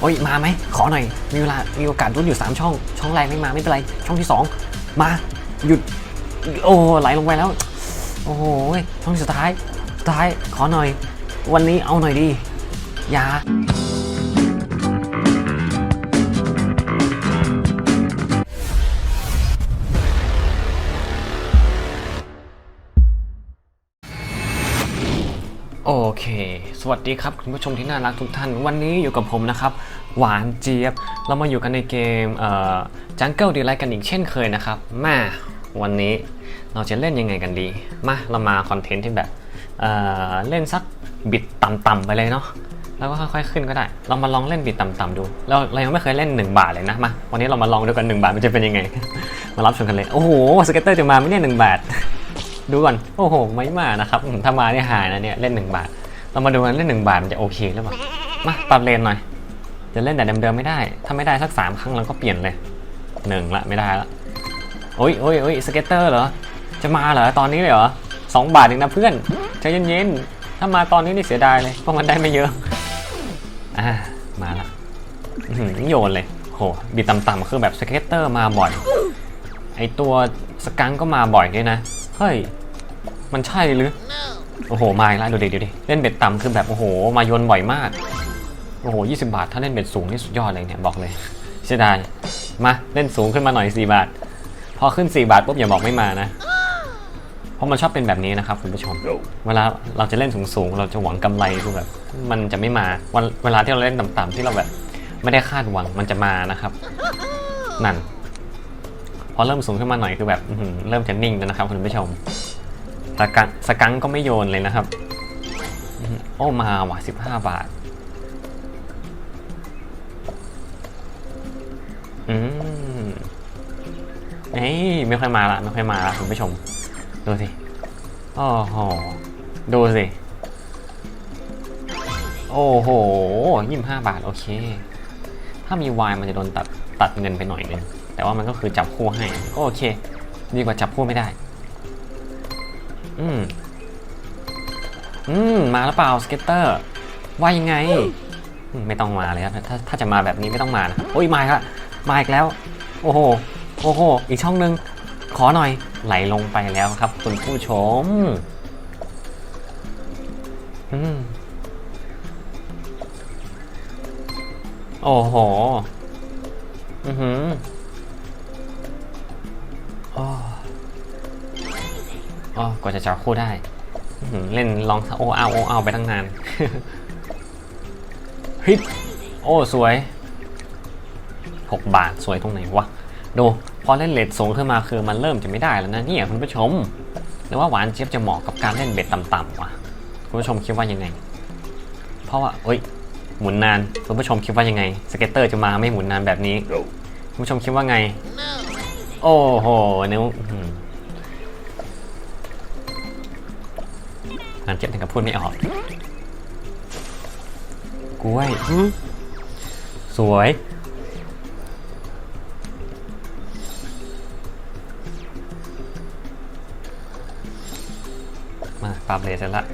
โอ้ยมาไหมขอหน่อย มีเวลามีโอกาสรุ่นอยู่ 3 ช่อง ช่องแรกไม่มาไม่เป็นไร ช่องที่ 2 มาหยุด โอ้ไหลลงไปแล้ว โอ้โหช่องสุดท้ายสุดท้ายขอหน่อย วันนี้เอาหน่อยดีอย่า เค สวัสดีครับคุณผู้ชมที่น่ารักทุกท่าน วันนี้อยู่กับผมนะครับ หวานเจี๊ยบ เรามาอยู่กันในเกมเอ่อ Jungle Delight กันอีกเช่นเคยนะครับ มาวันนี้เราจะเล่นยังไงกันดี มาเรามาคอนเทนต์ที่แบบเอ่อเล่นสักบิดต่ำๆไปเลยเนาะ แล้วก็ค่อยๆขึ้นก็ได้ เรามาลองเล่นบิดต่ำๆดู เราเรายังไม่เคยเล่น 1 บาทเลยนะ มา วันนี้เรามาลองดูกัน 1 บาทมันจะเป็นยังไง มารับชมกันเลย โอ้โห สเก็ตเตอร์จะมาไหมเนี่ยหนึ่งบาท ดูก่อน โอ้โห ไม่มานะครับ ถ้ามาเนี่ยหายนะเนี่ย เล่น 1 บาท เรามาดูกันเล่น1บาทมันจะโอเคหรือเปล่ามาปรับเลนหน่อย จะเล่นแต่เดิมๆไม่ได้ ถ้าไม่ได้สัก3ครั้งเราก็เปลี่ยนเลยหนึ่งละไม่ได้ละโอ้ยโอ้ยโอ้ยสเก็ตเตอร์เหรอ จะมาเหรอตอนนี้เลยเหรอสองบาทเองนะเพื่อนใจเย็นๆถ้ามาตอนนี้นี่เสียดายเลยเพราะมันได้ไม่เยอะอ่ามาละอื้อหือโยนเลยโหบีต่ำๆคือแบบสเก็ตเตอร์มาบ่อยไอตัวสกังก็มาบ่อยด้วยนะ เฮ้ย มันใช่หรือ โอ้โห มาอีกแล้วดูดิดูดิเล่นเบ็ดต่ำคือแบบโอ้โห มาโยนบ่อยมาก โอ้โห 20 บาท ถ้าเล่นเบ็ดสูงนี่สุดยอดเลยเนี่ยบอกเลยเสียดาย มาเล่นสูงขึ้นมาหน่อย 4 บาท พอขึ้น 4 บาทปุ๊บอย่าบอกไม่มานะ เพราะมันชอบเป็นแบบนี้นะครับคุณผู้ชม เวลาเราจะเล่นสูงๆเราจะหวังกำไรคือแบบ มันจะไม่มาวันเวลาที่เราเล่นต่ำๆที่เราแบบ ไม่ได้คาดหวังมันจะมานะครับ นั่น พอเริ่มสูงขึ้นมาหน่อยคือแบบเริ่มจะนิ่งแล้วนะครับคุณผู้ชม สกังสกังก็ไม่โยนเลยนะครับ โอ้มาว่ะ15บาท อืมเอ้ยไม่ค่อยมาละไม่ค่อยมาละคุณผู้ชม ดูสิโอ้โหดูสิ โอ้โหยี่สิบห้าบาท โอเค ถ้ามีวายมันจะโดนตัดตัดเงินไปหน่อยนึง แต่ว่ามันก็คือจับคู่ให้ก็โอเค ดีกว่าจับคู่ไม่ได้ อืม อืม มาแล้วเปล่าสเก็ตเตอร์ว่ายังไง ไม่ต้องมาเลยครับถ้าถ้าจะมาแบบนี้ไม่ต้องมานะโอ้ยมาอีกละมาอีกแล้ว โอ้โห โอ้โห อีกช่องหนึ่งขอหน่อยไหลลงไปแล้วครับ คุณผู้ชม อืม โอ้โห อือหือโอ้ โอ้กว่าจะจับคู่ได้ เล่นลองโอเอาโอเอาไปตั้งนานฮิปโอ้สวย 6 บาทสวยตรงไหนวะ ดู พอเล่นเลทสูงขึ้นมาคือมันเริ่มจะไม่ได้แล้วนะเนี่ยคุณผู้ชมหรือว่าหวานเจี๊ยบจะเหมาะกับการเล่นเบ็ดต่ำๆวะคุณผู้ชมคิดว่ายังไง เพราะว่าเอ้ยหมุนนานคุณผู้ชมคิดว่ายังไง สเก็ตเตอร์จะมาไม่หมุนนานแบบนี้ คุณผู้ชมคิดว่าไง โอ้โหนิ้ว อื้นเจี๊ยบถึงกับพูดไม่ออก กล้วยสวย มาปรับเลเสร็จละ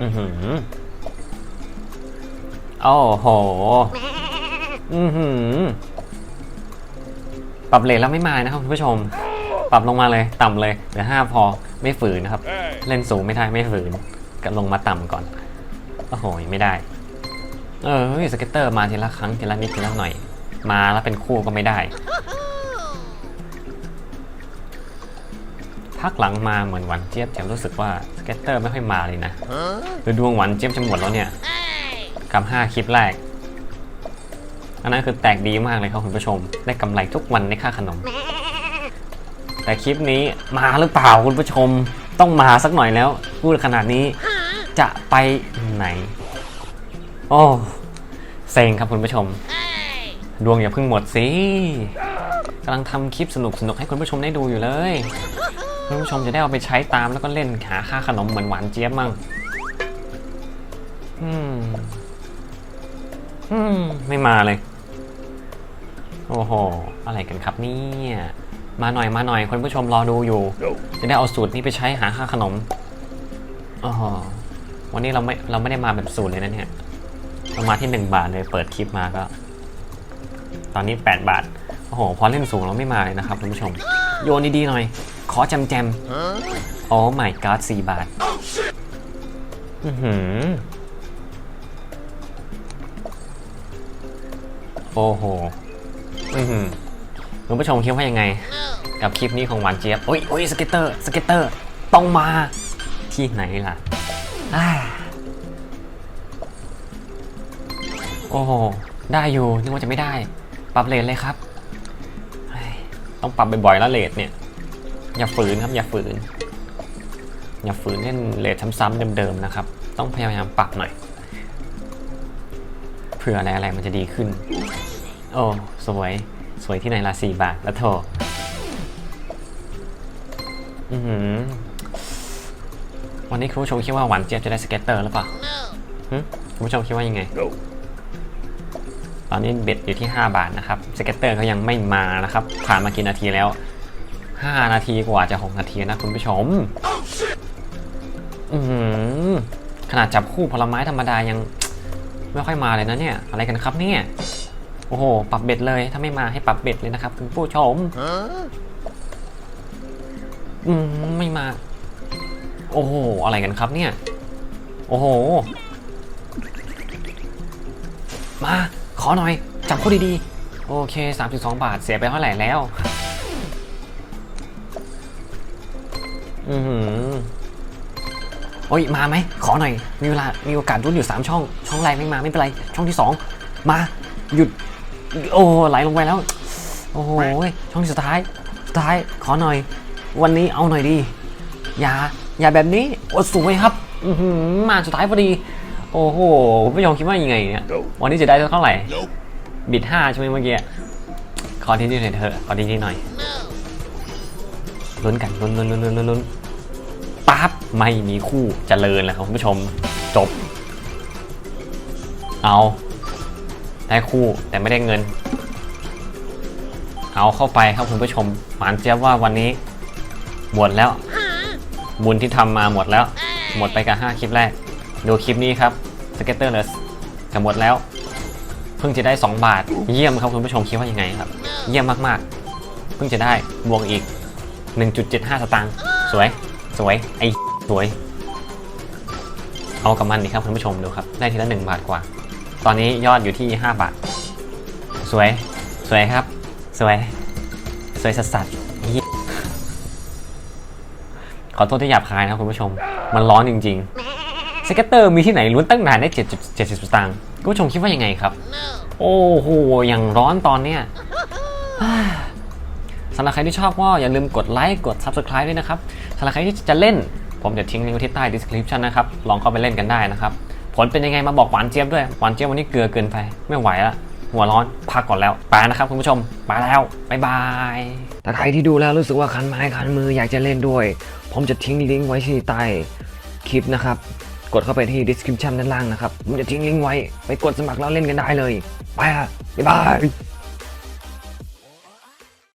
อือหือโอ้โห อือหือ ปรับเลทแล้วไม่มานะครับคุณผู้ชม ปรับลงมาเลย ต่ำเลย เหลือห้าพอ ไม่ฝืนนะครับ เล่นสูงไม่ได้ไม่ฝืนก็ลงมาต่ำก่อนโอ้โหไม่ได้ เออเฮ้ยสเก็ตเตอร์มาทีละครั้งทีละนิดทีละหน่อย มาแล้วเป็นคู่ก็ไม่ได้พักหลังมาเหมือนหวันเจี๊ยบจะรู้สึกว่าสเก็ตเตอร์ไม่ค่อยมาเลยนะคือดวงหวันเจี๊ยบจะหมดแล้วเนี่ยกับ5คลิปแรก อันนั้นคือแตกดีมากเลยครับคุณผู้ชม ได้กำไรทุกวันในค่าขนม แต่คลิปนี้มาหรือเปล่าคุณผู้ชมต้องมาสักหน่อยแล้ว พูดขนาดนี้จะไปไหน โอ้เซ็งครับคุณผู้ชม ดวงอย่าเพิ่งหมดสิกำลังทำคลิปสนุกสนุกให้คุณผู้ชมได้ดูอยู่เลย คุณผู้ชมจะได้เอาไปใช้ตามแล้วก็เล่นหาค่าขนมเหมือนหวานเจี๊ยบมั่งอืมอืมไม่มาเลย โอ้โห อะไรกันครับเนี่ย มาหน่อยมาหน่อยคุณผู้ชมรอดูอยู่ จะได้เอาสูตรนี้ไปใช้หาค่าขนมอ๋อวันนี้เราไม่เราไม่ได้มาแบบสูตรเลยนะเนี่ยลงมาที่1บาทเลยเปิดคลิปมาก็ ตอนนี้8บาทโอ้โหพอเล่นสูงเราไม่มาเลยนะครับคุณผู้ชม โยนดีๆหน่อย ขอจำแจมโอ้ my god 4บาทอือหือโอ้โห อือหือ คุณผู้ชมคิดว่ายังไง กับคลิปนี้ของหวานเจี๊ยบโอ้ยโอ้ยสเก็ตเตอร์สเก็ตเตอร์ต้องมาที่ไหนล่ะโอ้โหได้อยู่นึกว่าจะไม่ได้ ปรับเลทเลยครับ ต้องปรับบ่อยๆแล้วเลทเนี่ย อย่าฝืนครับอย่าฝืน อย่าฝืนเล่นเลทซ้ำๆเดิมๆนะครับ ต้องพยายามปรับหน่อยเผื่ออะไรๆมันจะดีขึ้น โอ้สวย สวยที่ไหนละสี่บาทแล้วโถอือหือวันนี้คุณผู้ชมคิดว่าหวานเจี๊ยบจะได้สเก็ตเตอร์หรือเปล่าหึคุณผู้ชมคิดว่ายังไง ตอนนี้เบ็ดอยู่ที่ 5 บาทนะครับ สเก็ตเตอร์ก็ยังไม่มานะครับ ผ่านมากี่นาทีแล้ว 5 นาทีกว่าจะ 6 นาทีนะคุณผู้ชม อือหือขนาดจับคู่ผลไม้ธรรมดายังไม่ค่อยมาเลยนะเนี่ย อะไรกันครับเนี่ย โอ้โห ปรับเบ็ดเลย ถ้าไม่มาให้ปรับเบ็ดเลยนะครับคุณผู้ชมอืมไม่มา โอ้โห อะไรกันครับเนี่ย โอ้โห มา ขอหน่อย จับคู่ดีๆ โอเค 32 บาท เสียไปเท่าไหร่แล้ว อือหือโอ้ย มาไหม ขอหน่อย มีเวลา มีโอกาสรุ่นอยู่ 3 ช่อง ช่องแรกไม่มาไม่เป็นไร ช่องที่ 2 มา หยุด โอ้ไหลลงไปแล้ว โอ้โหช่องสุดท้ายสุดท้ายขอหน่อย วันนี้เอาหน่อยดีอย่าอย่าแบบนี้โอ้สวยครับมาสุดท้ายพอดี โอ้โหคุณผู้ชมคิดว่ายังไงเนี่ยวันนี้จะได้เท่าไหร่ บิดห้าใช่ไหมเมื่อกี้ขอที่นี่หน่อยเถอะขอที่นี่หน่อยลุ้นกันลุ้นลุ้นลุ้นลุ้นลุ้นปั๊บไม่มีคู่เจริญแล้วครับคุณผู้ชมจบ เอา ได้คู่แต่ไม่ได้เงิน เอาเข้าไปครับคุณผู้ชมหวานเจี๊ยบว่าวันนี้หมดแล้ว บุญที่ทำมาหมดแล้ว หมดไปกับ 5 คลิปแรก ดูคลิปนี้ครับสเก็ตเตอร์เลสจะหมดแล้ว เพิ่งจะได้ 2 บาท เยี่ยมครับคุณผู้ชมคิดว่ายังไงครับ เยี่ยมมากๆ เพิ่งจะได้บวกอีก 1.75 สตางค์สวย สวย ไอ้สวย เอากับมันดีครับคุณผู้ชมดูครับ ได้ทีละ1บาทกว่า ตอนนี้ยอดอยู่ที่ 5 บาท สวย สวยครับ สวย สวยสัสๆเหี้ยขอโทษที่หยาบคายนะครับคุณผู้ชม มันร้อนจริงๆสเก็ตเตอร์มีที่ไหนล้วนตั้งนานได้7.70สตางค์คุณผู้ชมคิดว่ายังไงครับ โอ้โห อย่างร้อนตอนเนี้ยสำหรับใครที่ชอบก็อย่าลืมกดไลค์ กด Subscribe ด้วยนะครับสำหรับใครที่จะเล่น ผมจะทิ้งลิงก์ไว้ที่ใต้ description นะครับ ลองเข้าไปเล่นกันได้นะครับ ผลเป็นยังไงมาบอกหวานเจี๊ยบด้วย หวานเจี๊ยบวันนี้เกลือเกินไป ไม่ไหวละหัวร้อนพักก่อนแล้วไปนะครับคุณผู้ชมไปแล้วบ๊ายบายแต่ใครที่ดูแล้วรู้สึกว่าคันไม้คันมืออยากจะเล่นด้วย ผมจะทิ้งลิงก์ไว้ที่ใต้คลิปนะครับ กดเข้าไปที่ description ด้านล่างนะครับผมจะทิ้งลิงก์ไว้ไปกดสมัครแล้วเล่นกันได้เลย ไปละบ๊ายบาย